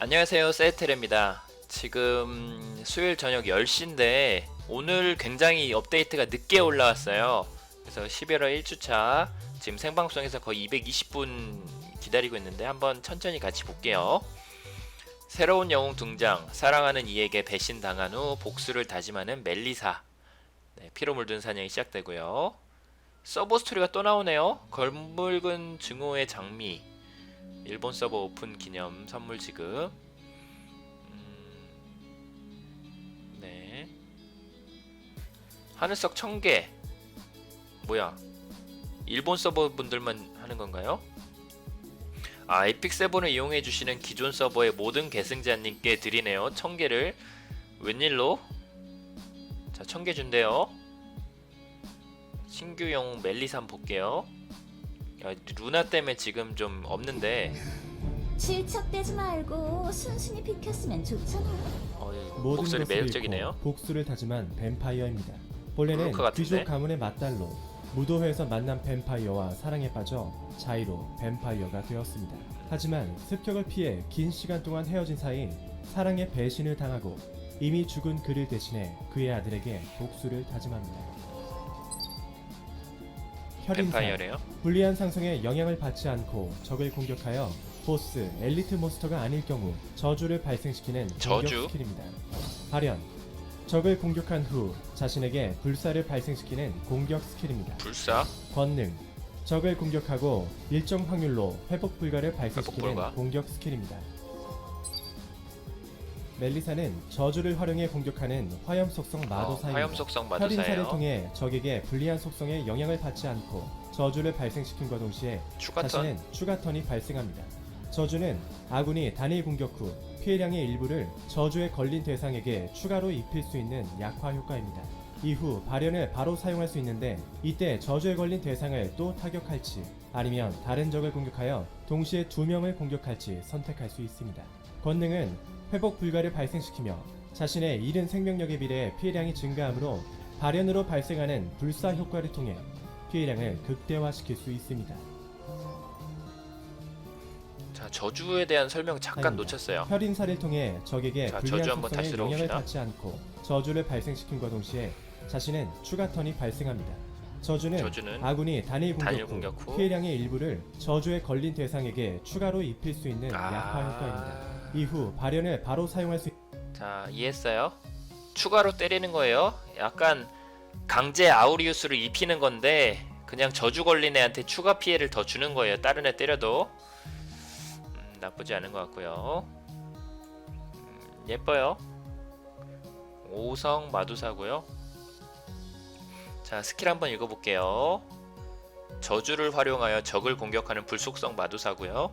안녕하세요 세테레입니다. 지금 수요일 저녁 10시인데 오늘 굉장히 업데이트가 늦게 올라왔어요. 그래서 11월 1주차 지금 생방송에서 거의 220분 기다리고 있는데 한번 천천히 같이 볼게요. 새로운 영웅 등장 사랑하는 이에게 배신당한 후 복수를 다짐하는 멜리사. 네, 피로 물든 사냥이 시작되고요. 서버 스토리가 또 나오네요. 걸물근 증오의 장미 일본 서버 오픈 기념 선물 지급. 음, 네. 하늘석 청개. 뭐야? 일본 서버 분들만 하는 건가요? 아, 에픽 세븐을 이용해 주시는 기존 서버의 모든 계승자님께 드리네요. 청개를 웬일로? 자, 청개 준대요. 신규 영웅 멜리산 볼게요. 야, 루나 때문에 지금 좀 없는데 질척대지 말고 순순히 비켰으면 좋잖아. 어, 예, 모든 목소리 것을 매력적이네요. 잃고 복수를 다짐한 뱀파이어입니다. 본래는 같은데? 귀족 가문의 맏딸로 무도회에서 만난 뱀파이어와 사랑에 빠져 자이로 뱀파이어가 되었습니다. 하지만 습격을 피해 긴 시간 동안 헤어진 사이 사랑의 배신을 당하고 이미 죽은 그를 대신해 그의 아들에게 복수를 다짐합니다. 혈인사 뱀파이어래요. 불리한 상성에 영향을 받지 않고 적을 공격하여 보스, 엘리트 몬스터가 아닐 경우 저주를 발생시키는 공격 저주? 스킬입니다. 발현 적을 공격한 후 자신에게 불사를 발생시키는 공격 스킬입니다. 불사. 권능 적을 공격하고 일정 확률로 회복 불가를 발생시키는 회복 불가. 공격 스킬입니다. 멜리사는 저주를 활용해 공격하는 화염 속성 어, 마도사입니다. 화염 속성 혈인사를. 통해 적에게 불리한 속성에 영향을 받지 않고 저주를 발생시킴과 동시에 추가 턴. 자신은 추가 턴이 발생합니다. 저주는 아군이 단일 공격 후 피해량의 일부를 저주에 걸린 대상에게 추가로 입힐 수 있는 약화 효과입니다. 이후 발현을 바로 사용할 수 있는데 이때 저주에 걸린 대상을 또 타격할지 아니면 다른 적을 공격하여 동시에 두 명을 공격할지 선택할 수 있습니다. 권능은 회복 불가를 발생시키며 자신의 잃은 생명력에 비례 피해량이 증가하므로 발현으로 발생하는 불사 효과를 통해 피해량을 극대화시킬 수 있습니다. 자 저주에 대한 설명 잠깐 아닙니다. 놓쳤어요. 혈인사를 통해 적에게 자, 불리한 저주 한번 다시 속성에 영향을 들어봅시다. 받지 않고 저주를 발생시킴과 동시에 자신은 추가 턴이 발생합니다. 저주는, 저주는 아군이 단일 공격, 단일 후 공격 후 피해량의 일부를 저주에 걸린 대상에게 추가로 입힐 수 있는 아. 약화 효과입니다. 이후 발현을 바로 사용할 수 자 이해했어요. 추가로 때리는 거예요. 약간 강제 아우리우스를 입히는 건데 그냥 저주 걸린 애한테 추가 피해를 더 주는 거예요. 다른 애 때려도 음, 나쁘지 않은 것 같고요. 음, 예뻐요. 오성 마두사고요. 자 스킬 한번 읽어볼게요. 저주를 활용하여 적을 공격하는 불속성 마두사고요.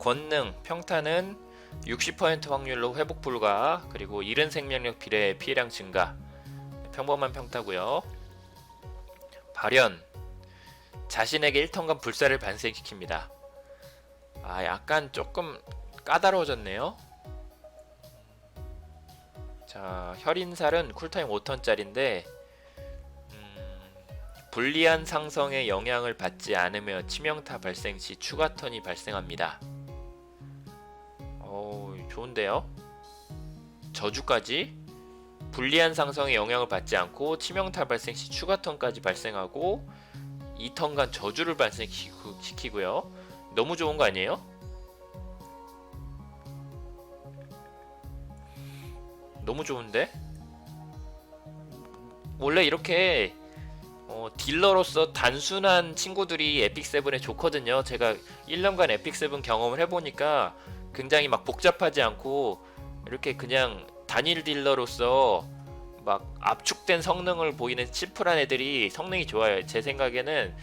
음, 권능 평타는 60% 확률로 회복 불가 그리고 잃은 생명력 비례 피해량 증가 평범한 평타고요. 발현 자신에게 1턴간 불사를 발생시킵니다. 아 약간 조금 까다로워졌네요. 자 혈인살은 쿨타임 5턴짜리인데 음, 불리한 상성의 영향을 받지 않으며 치명타 발생 시 추가 턴이 발생합니다. 오 좋은데요? 저주까지 불리한 상성의 영향을 받지 않고 치명타 발생 시 추가 턴까지 발생하고 2턴간 저주를 발생시키고요. 너무 좋은 거 아니에요? 너무 좋은데? 원래 이렇게 어, 딜러로서 단순한 친구들이 에픽7에 좋거든요. 제가 1년간 에픽7 경험을 해보니까 굉장히 막 복잡하지 않고 이렇게 그냥 단일 딜러로서 막 압축된 성능을 보이는 심플한 애들이 성능이 좋아요. 제 생각에는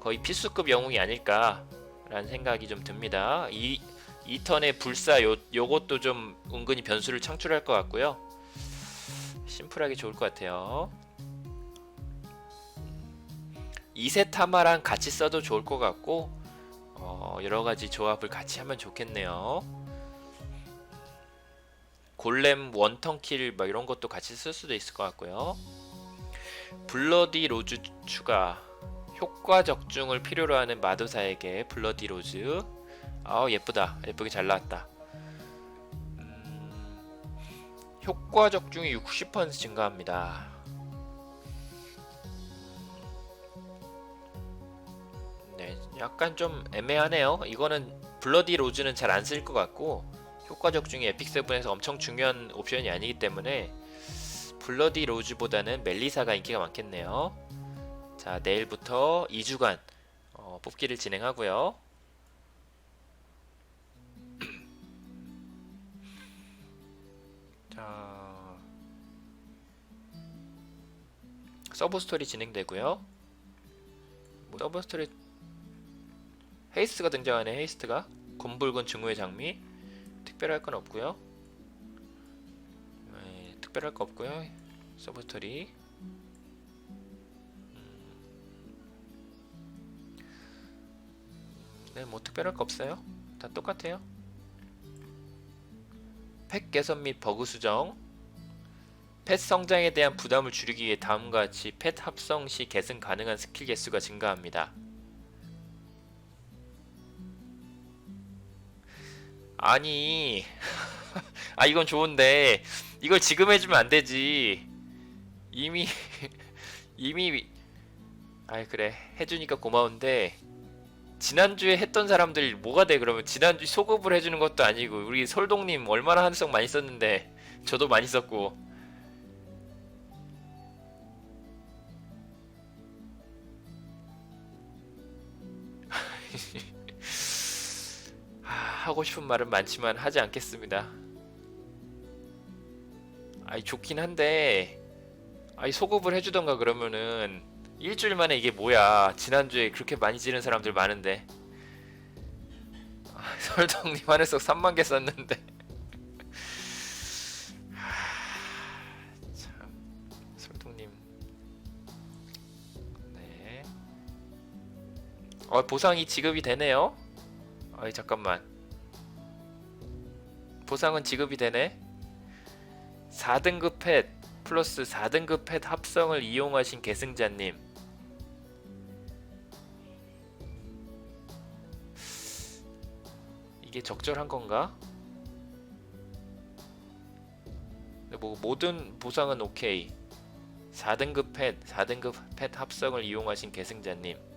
거의 필수급 영웅이 아닐까라는 생각이 좀 듭니다. 이 2턴의 불사 요, 요것도 좀 은근히 변수를 창출할 것 같고요. 심플하게 좋을 것 같아요. 이세타마랑 같이 써도 좋을 것 같고 어, 여러 가지 조합을 같이 하면 좋겠네요. 골렘 원턴킬 막 이런 것도 같이 쓸 수도 있을 것 같고요. 블러디 로즈 추가. 효과 적중을 필요로 하는 마도사에게 블러디 로즈. 아우 예쁘다. 예쁘게 잘 나왔다. 음, 효과 적중이 60% 증가합니다. 네 약간 좀 애매하네요. 이거는 블러디 로즈는 잘 안 쓸 것 같고 효과 적중이 에픽7에서 엄청 중요한 옵션이 아니기 때문에 블러디 로즈보다는 멜리사가 인기가 많겠네요 자 내일부터 2주간 어, 뽑기를 진행하고요 자 서브 스토리 진행되고요. 뭐 서브 스토리 헤이스트가 등장하네. 헤이스트가 곰붉은 증오의 장미. 특별할 건 없고요. 네, 특별할 거 없고요. 서브 스토리. 음. 네, 뭐 특별할 거 없어요. 다 똑같아요. 팩 개선 및 버그 수정 펫 성장에 대한 부담을 줄이기 위해 다음과 같이 펫 합성 시 계승 가능한 스킬 개수가 증가합니다. 아니. 아 이건 좋은데. 이걸 지금 해주면 안 되지. 이미 이미 아이 그래. 해주니까 고마운데. 지난주에 했던 사람들 뭐가 돼 그러면? 지난주 소급을 해주는 것도 아니고 우리 솔동님 얼마나 한성 많이 썼는데. 저도 많이 썼고 하, 하고 싶은 말은 많지만 하지 않겠습니다. 아이 좋긴 한데 아이 소급을 해주던가 그러면은 일주일 만에 이게 뭐야. 지난주에 그렇게 많이 지른 사람들 많은데. 아, 설동님 하늘석 3만 개 썼는데. 하, 참 설동님. 네. 어, 보상이 지급이 되네요. 아이 잠깐만 보상은 지급이 되네. 4등급 펫 플러스 4등급 펫 합성을 이용하신 계승자님. 이게 적절한 건가? 뭐 모든 보상은 오케이. 4등급 펫 4등급 펫 합성을 이용하신 계승자님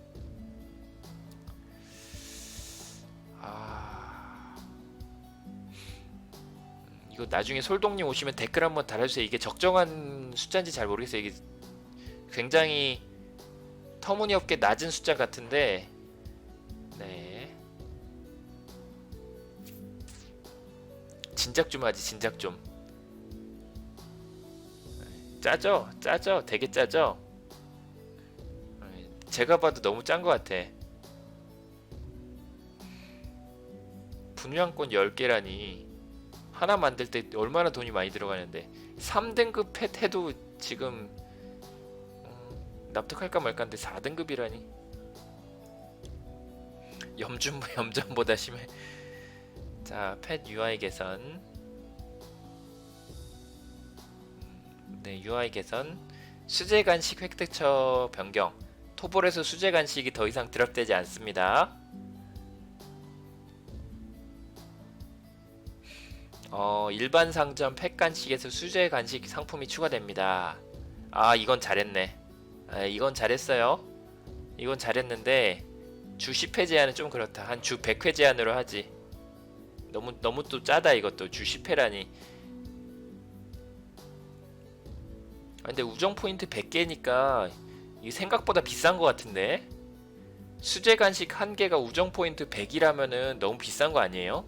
이거 나중에 솔동님 오시면 댓글 한번 달아주세요. 이게 적정한 숫자인지 잘 모르겠어요. 이게 굉장히 터무니없게 낮은 숫자 같은데, 네. 진작 좀 하지, 진작 좀. 짜죠? 짜죠? 되게 짜죠? 네, 제가 봐도 너무 짠 것 같아. 분양권 10개라니. 하나 만들 때 얼마나 돈이 많이 들어가는데. 3등급 펫 해도 지금 음, 납득할까 말까인데 4등급이라니. 염준 염전보다 심해. 자펫 UI 개선. 음, 네 UI 개선. 수제 간식 획득처 변경. 토볼에서 수제 간식이 더 이상 드랍되지 않습니다. 어, 일반 상점 팩 간식에서 수제 간식 상품이 추가됩니다. 아, 이건 잘했네. 아, 이건 잘했어요. 이건 잘했는데 주 10회 제한은 좀 그렇다. 한 주 100회 제한으로 하지. 너무 너무 또 짜다 이것도 주 10회라니. 아, 근데 우정 포인트 100개니까 이 생각보다 비싼 것 같은데. 수제 간식 한 개가 우정 포인트 100이라면은 너무 비싼 거 아니에요?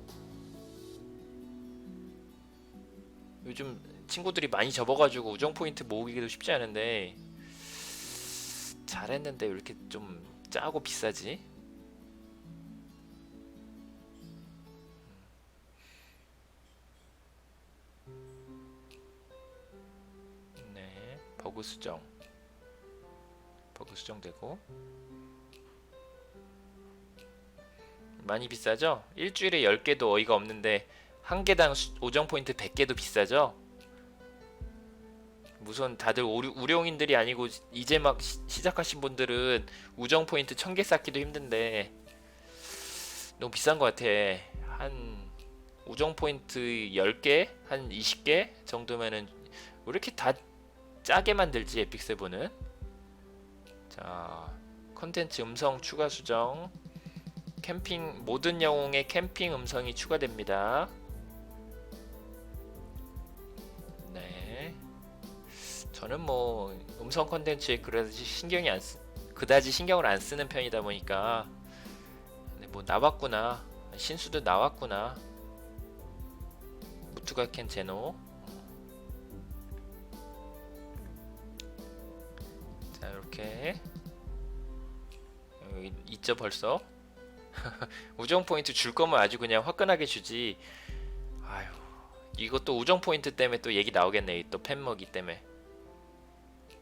요즘 친구들이 많이 접어가지고 우정 포인트 모으기도 쉽지 않은데 잘했는데 왜 이렇게 좀 짜고 비싸지? 네, 버그 수정, 버그 수정되고 많이 비싸죠? 일주일에 10개도 어이가 없는데 한 개당 수- 오정 포인트 100개도 비싸죠? 우선 다들 우려, 우령인들이 아니고 이제 막 시, 시작하신 분들은 우정 포인트 1000개 쌓기도 힘든데 너무 비싼 것 같아. 한 우정 포인트 10개, 한 20개 정도면은 왜 이렇게 다 짜게 만들지 에픽 세븐은? 자, 컨텐츠 음성 추가 수정. 캠핑 모든 영웅의 캠핑 음성이 추가됩니다. 저는 뭐 음성 컨텐츠에 그다지 신경이 안 쓰, 그다지 신경을 안 쓰는 편이다 보니까 네, 뭐 나왔구나 신수도 나왔구나. 무투가켄 제노. 자 이렇게. 여기 있죠 벌써? 우정 포인트 줄 거면 아주 그냥 화끈하게 주지. 아유 이것도 우정 포인트 때문에 또 얘기 나오겠네 또 팬먹이 때문에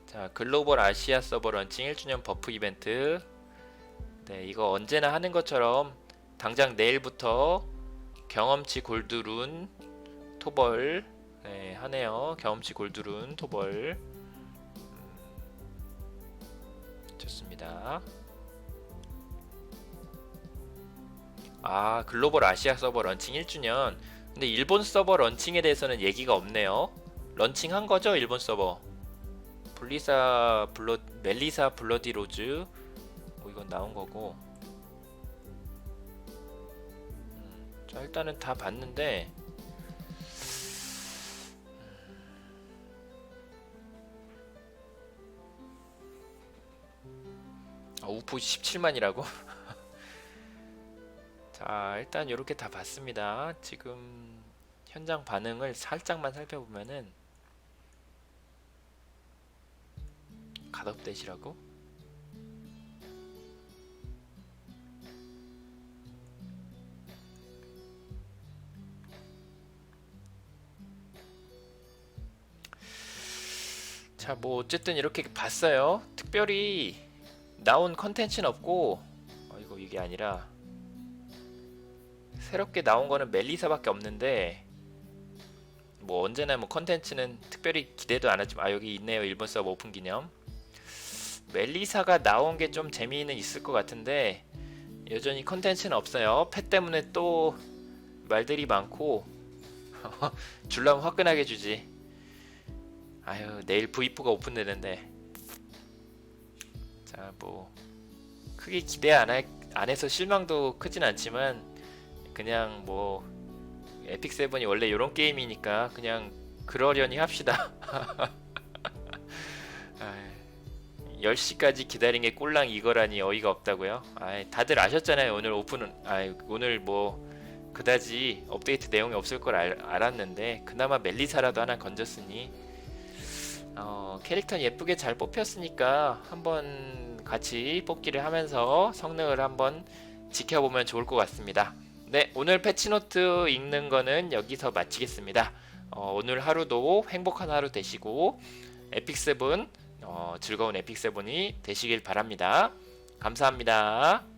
자 글로벌 아시아 서버 런칭 1주년 버프 이벤트. 네 이거 언제나 하는 것처럼 당장 내일부터 경험치 골드룬 토벌 네 하네요. 경험치 골드룬 토벌. 음, 좋습니다. 아 글로벌 아시아 서버 런칭 1주년. 근데 일본 서버 런칭에 대해서는 얘기가 없네요. 런칭한 거죠 일본 서버 블리사 블러 멜리사 블러디 로즈. 뭐 이건 나온 거고. 음, 자 일단은 다 봤는데. 아, 우포 17만이라고? 자 일단 이렇게 다 봤습니다. 지금 현장 반응을 살짝만 살펴보면은 갓업데이라고? 자, 뭐 어쨌든 이렇게 봤어요. 특별히 나온 컨텐츠는 없고, 어, 이거 이게 아니라 새롭게 나온 거는 멜리사밖에 없는데, 뭐 언제나 뭐 컨텐츠는 특별히 기대도 안 하지만 아 여기 있네요 일본 서버 오픈 기념. 멜리사가 나온 게 좀 재미는 있을 것 같은데 여전히 컨텐츠는 없어요. 펫 때문에 또 말들이 많고 줄라면 화끈하게 주지. 아유 내일 V4가 오픈되는데 자 뭐 크게 기대 안, 할, 안 해서 실망도 크진 않지만 그냥 뭐 에픽 세븐이 원래 이런 게임이니까 그냥 그러려니 합시다. 아이, 10시까지 기다린 게 꼴랑 이거라니 어이가 없다고요? 아이, 다들 아셨잖아요. 오늘 오픈은 아이, 오늘 뭐 그다지 업데이트 내용이 없을 걸 알, 알았는데 그나마 멜리사라도 하나 건졌으니 어, 캐릭터는 예쁘게 잘 뽑혔으니까 한번 같이 뽑기를 하면서 성능을 한번 지켜보면 좋을 것 같습니다. 네, 오늘 패치노트 읽는 거는 여기서 마치겠습니다. 어, 오늘 하루도 행복한 하루 되시고 에픽7 어, 즐거운 에픽7이 되시길 바랍니다. 감사합니다.